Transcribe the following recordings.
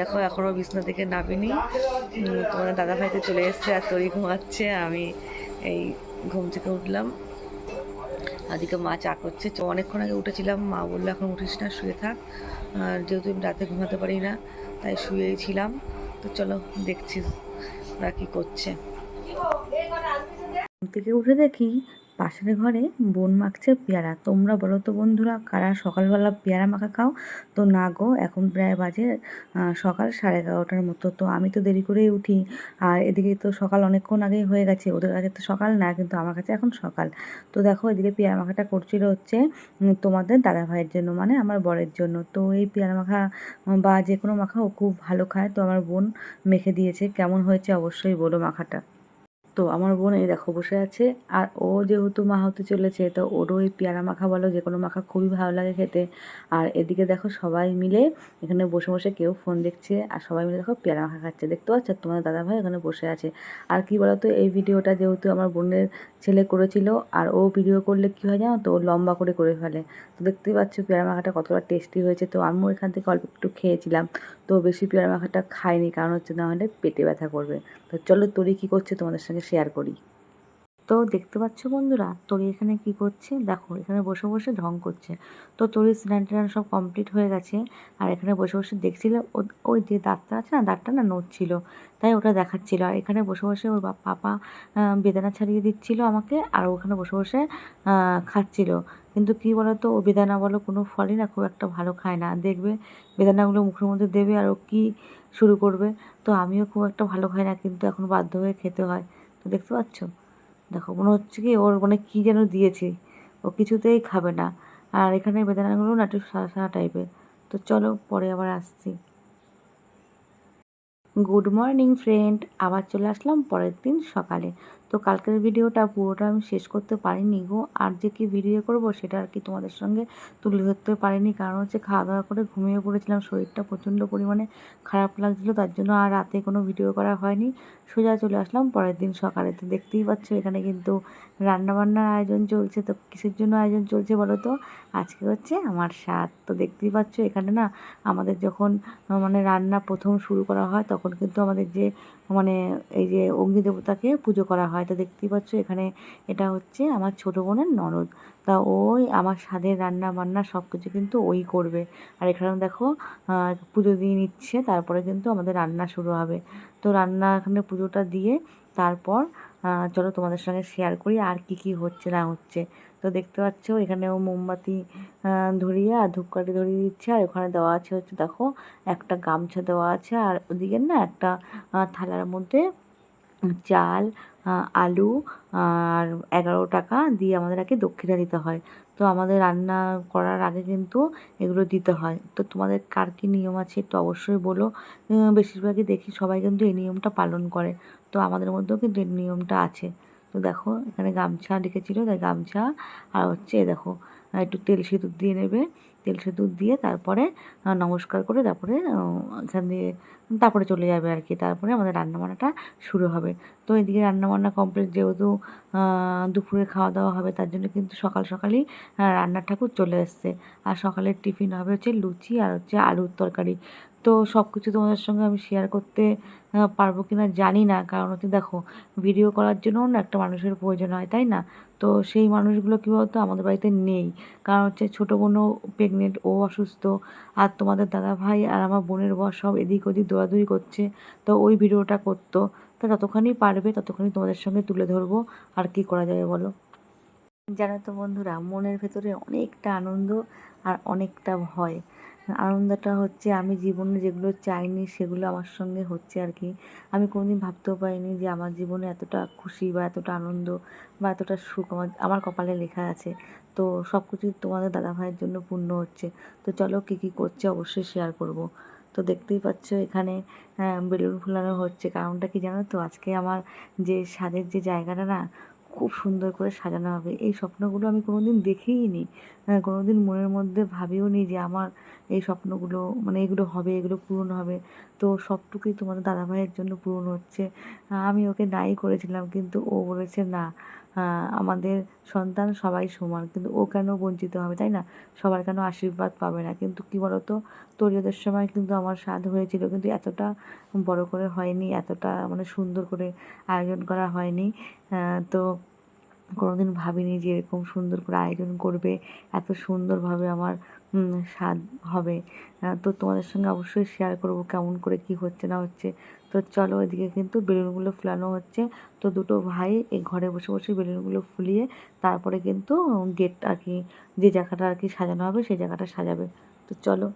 দেখো এখনও বিছনা থেকে নামিনি। তোমাদের দাদা ভাইতে চলে এসছে আর তরি ঘুমাচ্ছে। আমি এই ঘুম থেকে উঠলাম। আদিকে মা চা করছে। অনেকক্ষণ আগে উঠেছিলাম। মা বলল, এখন উঠিস না, শুয়ে থাক। আর যেহেতু আমি রাতে ঘুমাতে পারি না, তাই শুয়েই ছিলাম। তো চলো, দেখছি ওরা কী করছে। থেকে উঠে দেখি পাশের ঘরে বোন মাখছে পেয়ারা। তোমরা বলো তো বন্ধুরা, কারা সকালবেলা পেয়ারা মাখা খাও? তো না গো, এখন প্রায় বাজে সকাল সাড়ে এগারোটার মতো। তো আমি তো দেরি করেই উঠি। আর এদিকে তো সকাল অনেকক্ষণ আগেই হয়ে গেছে। ওদের কাছে তো সকাল না, কিন্তু আমার কাছে এখন সকাল। তো দেখো, এদিকে পেয়ারা মাখাটা করছিল হচ্ছে তোমাদের দাদা ভাইয়ের জন্য মানে আমার বরের জন্য। তো এই পেয়ারা মাখা বা যে কোনো মাখা ও খুব ভালো খায়। তো আমার বোন মেখে দিয়েছে। কেমন হয়েছে অবশ্যই বলো মাখাটা। তো আমার বোন এই দেখো বসে আছে। আর ও যেহেতু মা হতে চলেছে, তো ওরও এই পেয়ারা মাখা বলো, যে কোনো মাখা খুবই ভালো লাগে খেতে। আর এদিকে দেখো সবাই মিলে এখানে বসে বসে কেউ ফোন দেখছে, আর সবাই মিলে দেখো পেয়ারা মাখা খাচ্ছে। দেখতে পাচ্ছ? তোমাদের দাদা ভাই ওখানে বসে আছে। আর কি বলতো, এই ভিডিওটা যেহেতু আমার বোনের ছেলে করেছিল, আর ও ভিডিও করলে কি হয় জানো তো লম্বা করে করে ফেলে। তো দেখতেই পাচ্ছ পেয়ারা মাখাটা কতটা টেস্টি হয়েছে। তো আমিও এখান থেকে অল্প একটু খেয়েছিলাম, তো বেশি পেয়ারা মাখাটা খাইনি, কারণ হচ্ছে না হলে পেটে ব্যথা করবে। তো চলো তরি কী করছে তোমাদের সঙ্গে শেয়ার করি। তো দেখতে পাচ্ছ বন্ধুরা, তরি এখানে কি করছে? দেখো, এখানে বসে বসে ঢং করছে। তো তরি স্নান টান সব কমপ্লিট হয়ে গেছে। আর এখানে বসে বসে দেখছিল ওই যে দাঁতটা আছে না, দাঁতটা না নড়ছিল তাই ওটা দেখাচ্ছিল। আর এখানে বসে বসে ওর পাপা বেদানা ছাড়িয়ে দিচ্ছিল আমাকে, আর ওখানে বসে বসে খাচ্ছিল। কিন্তু কি বলতো, ও বেদানা বলো কোনো ফলই না খুব একটা ভালো খায় না। দেখবে বেদানাগুলো মুখের মধ্যে দেবে আর ও কী শুরু করবে? তো আমিও খুব একটা ভালো খাই না, কিন্তু এখন বাধ্য হয়ে খেতে হয়। তো দেখতে পাচ্ছ? দেখো, মনে হচ্ছে কি ওর মানে কী যেন দিয়েছে। ও কিছুতেই খাবে না। আর এখানে বেদানাগুলো না একটু সাদা সাদা টাইপের। তো চলো, পরে আবার আসছি। Good morning, friend. আবার চলে আসলাম পরের দিন সকালে। তো কালকের ভিডিওটা পুরোটা আমি শেষ করতে পারিনি গো। আর যে কি ভিডিও করব সেটা আর কি তোমাদের সঙ্গে তুলে ধরতে পারিনি। কারণ হচ্ছে খাওয়া দাওয়া করে ঘুমিয়ে পড়েছিলাম, শরীরটা প্রচণ্ড পরিমাণে খারাপ লাগছিল, তার জন্য আর রাতে কোনো ভিডিও করা হয়নি। সোজা চলে আসলাম, পরের দিন সকালে। তো দেখতেই পাচ্ছ, এখানে কিন্তু রান্নাবান্নার আয়োজন চলছে। তো কিসের জন্য আয়োজন চলছে বলো তো? আজকে হচ্ছে আমার স্বাদ। তো দেখতেই পাচ্ছ, এখানে না আমাদের যখন মানে রান্না প্রথম শুরু করা হয়, তখন কিন্তু আমাদের যে মানে এই যে অগ্নি দেবতাকে পুজো করা হয় তো দেখতেই পাচ্ছ, এখানে এটা হচ্ছে আমার ছোটো বোনের ননদ। তা ওই আমার স্বাদের রান্না বান্না সব কিছু কিন্তু ওই করবে। আর এখানে দেখো পুজো দিয়ে নিচ্ছে, তারপরে কিন্তু আমাদের রান্না শুরু হবে। তো রান্না এখানে পুজোটা দিয়ে তারপর চলো তোমাদের সঙ্গে শেয়ার করি আর কি কি হচ্ছে না হচ্ছে। তো দেখতে পাচ্ছ, এখানেও মোমবাতি ধরিয়ে আর ধূপকাঠি ধরিয়ে দিচ্ছে, আর ওখানে দেওয়া আছে হচ্ছে দেখো, একটা গামছা দেওয়া আছে, আর ওদিকে না একটা থালার মধ্যে চাল আলু আর এগারো টাকা দিয়ে আমাদের আগে দক্ষিণা দিতে হয়। তো আমাদের রান্না করার আগে কিন্তু এগুলো দিতে হয়। তো তোমাদের কার কী নিয়ম আছে একটু অবশ্যই বলো। বেশিরভাগই দেখি সবাই কিন্তু এই নিয়মটা পালন করে। তো আমাদের মধ্যেও কিন্তু এই নিয়মটা আছে। তো দেখো, এখানে গামছা লিখেছিল তাই গামছা আর হচ্ছে, দেখো, একটু তেল সিঁদুর দিয়ে নেবে। তেল সিঁদুর দিয়ে তারপরে নমস্কার করে তারপরে ওখান দিয়ে তারপরে চলে যাবে আর কি তারপরে আমাদের রান্নাবান্নাটা শুরু হবে। তো এদিকে রান্নাবান্না কমপ্লিট যেহেতু দুপুরে খাওয়া দাওয়া হবে, তার জন্য কিন্তু সকাল সকালেই রান্নার ঠাকুর চলে এসছে। আর সকালের টিফিন হবে হচ্ছে লুচি আর হচ্ছে আলুর তরকারি। তো সব কিছু তোমাদের সঙ্গে আমি শেয়ার করতে পারব কি না জানি না। কারণ হচ্ছে দেখো ভিডিও করার জন্যও না একটা মানুষের প্রয়োজন হয়, তাই না? তো সেই মানুষগুলো কী বলতো? আমাদের বাড়িতে নেই। কারণ হচ্ছে ছোটো বোনও প্রেগনেন্ট ও অসুস্থ, আর তোমাদের দাদা ভাই আর আমার বোনের বর সব এদিক ওদিক দৌড়াদৌড়ি করছে। তো ওই ভিডিওটা করতো। তো যতখানি পারবে ততখানি তোমাদের সঙ্গে তুলে ধরবো। আর কি করা যাবে বলো? জানো তো বন্ধুরা, মনের ভেতরে অনেকটা আনন্দ আর অনেকটা ভয়। আনন্দটা হচ্ছে আমি জীবনে যেগুলো চাইনি সেগুলো আমার সঙ্গে হচ্ছে আর কি। আমি কোনোদিন ভাবতেও পারিনি যে আমার জীবনে এতটা খুশি বা এতটা আনন্দ বা এতটা সুখ আমার আমার কপালে লেখা আছে। তো সব কিছুই তোমাদের দাদা ভাইয়ের জন্য পূর্ণ হচ্ছে। তো চলো কী কী করছে অবশ্যই শেয়ার করব। তো দেখতেই পাচ্ছ এখানে বেলুন ফুলানো হচ্ছে। কারণটা কি জানো তো? আজকে আমার যে স্বাদের যে জায়গাটা না খুব সুন্দর করে সাজানো হবে। এই স্বপ্নগুলো আমি কোনোদিন দেখেই নি কোনো কোনোদিন মনের মধ্যে ভাবিও নি যে আমার এই স্বপ্নগুলো মানে এগুলো হবে, এগুলো পূরণ হবে। তো সবটুকুই তোমাদের দাদাভাইয়ের জন্য পূরণ হচ্ছে। আমি ওকে নাই করেছিলাম, কিন্তু ও বলেছে না। আমাদের সন্তান সবাই সমান, কিন্তু ও কেন বঞ্চিত হবে, তাই না? সবার কেন আশীর্বাদ পাবে না? কিন্তু কী বলতো? তোরিয়াদের সময় কিন্তু আমার স্বাদ হয়েছিল, কিন্তু এতটা বড় করে হয়নি, এতটা মানে সুন্দর করে আয়োজন করা হয়নি। তো কোনোদিন ভাবিনি যে এরকম সুন্দর করে আয়োজন করবে, এত সুন্দরভাবে আমার স্বাদ হবে। তো তোমাদের সঙ্গে অবশ্যই শেয়ার করব, কেমন করে কি হচ্ছে না হচ্ছে। তো চলো এদিকে কিন্তু বেলুনগুলো ফুলানো হচ্ছে। তো দুটো ভাই এই ঘরে বসে বসে বেলুনগুলো ফুলিয়ে তারপরে কিন্তু গেট আর কি, যে জায়গাটা আর কি সাজানো হবে সেই জায়গাটা সাজাবে। তো চলো।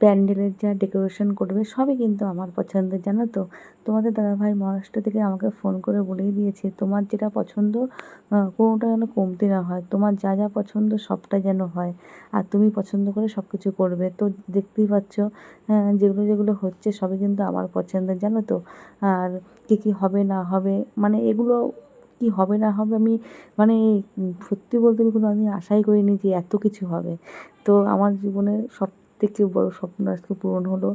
প্যান্ডেলের যা ডেকোরেশন করবে, সবই কিন্তু আমার পছন্দের, জানো তো? তোমাদের দাদাভাই মহারাষ্ট্র থেকে আমাকে ফোন করে বলেই দিয়েছে, তোমার যেটা পছন্দ কোনোটা যেন কমতি না হয়। তোমার যা যা পছন্দ, সবটা যেন হয়। আর তুমি পছন্দ করে সব কিছু করবে। তো দেখতেই পাচ্ছ যেগুলো যেগুলো হচ্ছে, সবই কিন্তু আমার পছন্দের, জানো তো? আর কী কী হবে, না হবে মানে এগুলো কি হবে, না হবে, আমি মানে সত্যি বলতে কোনো আমি আশাই করিনি যে এত কিছু হবে। তো আমার জীবনে সব থেকে বড় স্বপ্ন আজকে পূরণ হলো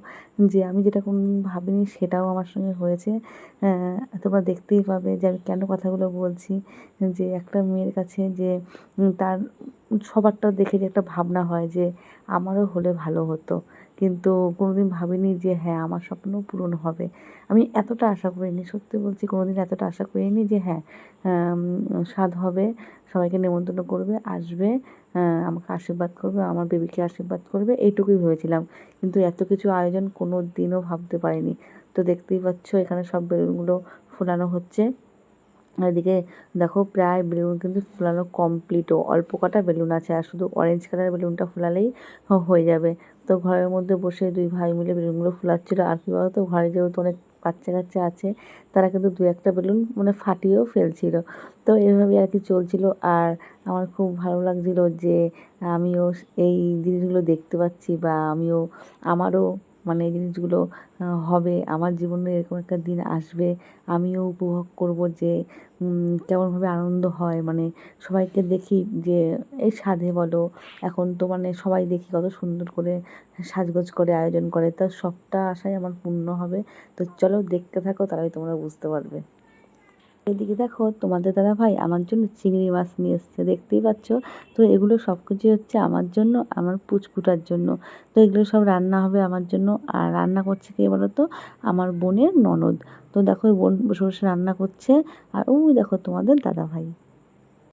যে আমি যেটা কোন ভাবিনি সেটাও আমার সঙ্গে হয়েছে। তোমরা দেখতেই পাবে যে আমি কেন কথাগুলো বলছি যে একটা মেয়ের কাছে যে তার সবারটা দেখে যে একটা ভাবনা হয় যে আমারও হলে ভালো হতো। কিন্তু কোনোদিন ভাবিনি যে হ্যাঁ আমার স্বপ্নও পূরণ হবে। আমি এতটা আশা করিনি, সত্যি বলছি কোনোদিন এতটা আশা করিনি যে হ্যাঁ স্বাদ হবে, সবাইকে নেমন্তন্ন করবে, আসবে আমাকে আশীর্বাদ করবে, আমার বেবিকে আশীর্বাদ করবে, এইটুকুই ভেবেছিলাম। কিন্তু এত কিছু আয়োজন কোনো দিনও ভাবতে পারিনি। তো দেখতেই পাচ্ছ এখানে সব বেলুনগুলো ফোলানো হচ্ছে। এদিকে দেখো প্রায় বেলুন কিন্তু ফোলানো কমপ্লিটও অল্প কটা বেলুন আছে আর শুধু অরেঞ্জ কালারের বেলুনটা ফোলালেই হয়ে যাবে। তো ঘরের মধ্যে বসে দুই ভাই মিলে বেলুনগুলো ফোলাচ্ছিলো। আর কী বলতো, ঘরে যেহেতু অনেক বাচ্চা কাচ্চা আছে, তারা কিন্তু দু একটা বেলুন মানে ফাটিয়েও ফেলছিল। তো এভাবে আর কি চলছিল। আর আমার খুব ভালো লাগছিল যে আমিও এই জিনিসগুলো দেখতে পাচ্ছি বা আমিও আমারও মানে এই জিনিসগুলো হবে। আমার জীবনে এরকম একটা দিন আসবে, আমিও উপভোগ করব যে কেমনভাবে আনন্দ হয়। মানে সবাইকে দেখি যে, এই সাধে বলো, এখন তো মানে সবাই দেখি কত সুন্দর করে সাজগোজ করে, আয়োজন করে। তো সবটা আশাই আমার পূর্ণ হবে। তো চলো দেখতে থাকো তারাই তোমরা বুঝতে পারবে। এদিকে দেখো, তোমাদের দাদা ভাই আমার জন্য চিংড়ি মাছ নিয়ে এসছে, দেখতেই পাচ্ছ? তো এগুলো সব কিছুই হচ্ছে আমার জন্য, আমার পুচকুটার জন্য। তো এগুলো সব রান্না হবে আমার জন্য। আর রান্না করছে কে বলো তো আমার বোনের ননদ। তো দেখো বোন বসে বসে রান্না করছে। আর ওই দেখো তোমাদের দাদা ভাই।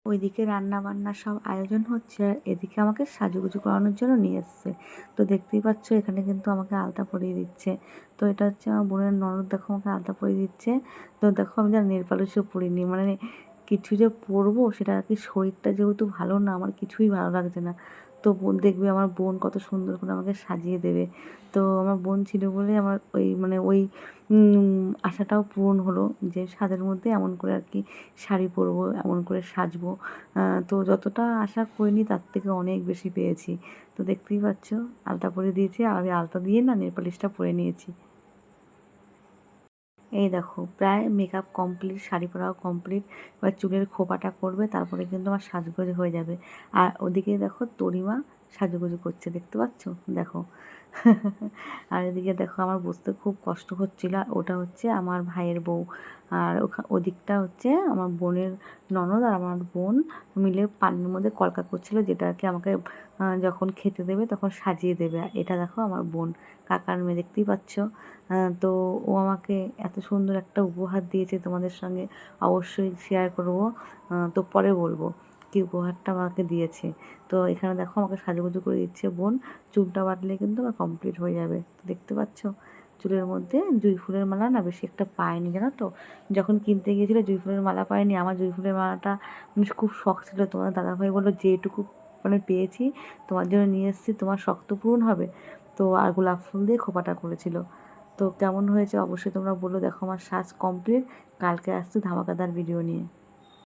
ওইদিকে রান্না বান্না সব আয়োজন হচ্ছে আর এদিকে আমাকে সাজুগুজু করানোর জন্য নিয়ে এসছে। তো দেখতেই পাচ্ছ এখানে কিন্তু আমাকে আলতা পরিয়ে দিচ্ছে। তো এটা হচ্ছে আমার বোনের ননদ, দেখো আমাকে আলতা পরিয়ে দিচ্ছে। তো দেখো আমি যা নেল পড়িনি মানে কিছু যে পরবো সেটা আর কি শরীরটা যেহেতু ভালো না, আমার কিছুই ভালো লাগছে না। তো বোন দেখবে আমার বোন কত সুন্দর করে আমাকে সাজিয়ে দেবে। তো আমার বোন ছিল বলে আমার ওই মানে ওই আশাটাও পূরণ হলো যে সাজের মধ্যে এমন করে আর কি শাড়ি পরবো, এমন করে সাজবো। তো যতটা আশা করিনি তার থেকে অনেক বেশি পেয়েছি। তো দেখতেই পাচ্ছ, আলতা পরে দিয়েছি, আর আমি আলতা দিয়ে না নেপালিশটা পরে নিয়েছি। এই দেখো, প্রায় মেকআপ কমপ্লিট শাড়ি পরাও কমপ্লিট এবার চুলের খোপাটা করবে, তারপরে কিন্তু আমার সাজগোজ হয়ে যাবে। আর ওদিকে দেখো তরিমা সাজুগুজু করছে, দেখতে পাচ্ছ? দেখো আর এদিকে দেখো আমার বুঝতে খুব কষ্ট হচ্ছিল, ওটা হচ্ছে আমার ভাইয়ের বউ। আর ওদিকটা হচ্ছে আমার বোনের ননদ আর আমার বোন মিলে পানির মধ্যে কলকা করছিল, যেটা আর কি আমাকে যখন খেতে দেবে তখন সাজিয়ে দেবে। এটা দেখো আমার বোন, কাকার মেয়ে দেখতেই পাচ্ছ। তো ও আমাকে এত সুন্দর একটা উপহার দিয়েছে তোমাদের সঙ্গে, অবশ্যই শেয়ার করব। তো পরে বলব। কি উপহারটা আমাকে দিয়েছে। তো এখানে দেখো আমাকে সাজুগুজু করে দিচ্ছে বোন। চুলটা বাটলে কিন্তু আমার কমপ্লিট হয়ে যাবে। দেখতে পাচ্ছ? চুলের মধ্যে জুঁই ফুলের মালা না বেশি একটা পায়নি, জানো তো? যখন কিনতে গিয়েছিল জুই ফুলের মালা পায়নি। আমার জুই ফুলের মালাটা মানে খুব শখ ছিল। তোমার দাদাভাই বলল, যেটুকু মানে পেয়েছি, তোমার জন্য নিয়ে এসেছি, তোমার শক্ত পূরণ হবে। তো আর গোলাপ ফুল দিয়ে খোপাটা করেছিল। তো কেমন হয়েছে অবশ্যই তোমরা বলো। দেখো আমার সাজ কমপ্লিট কালকে আসছি ধামাকাদার ভিডিও নিয়ে।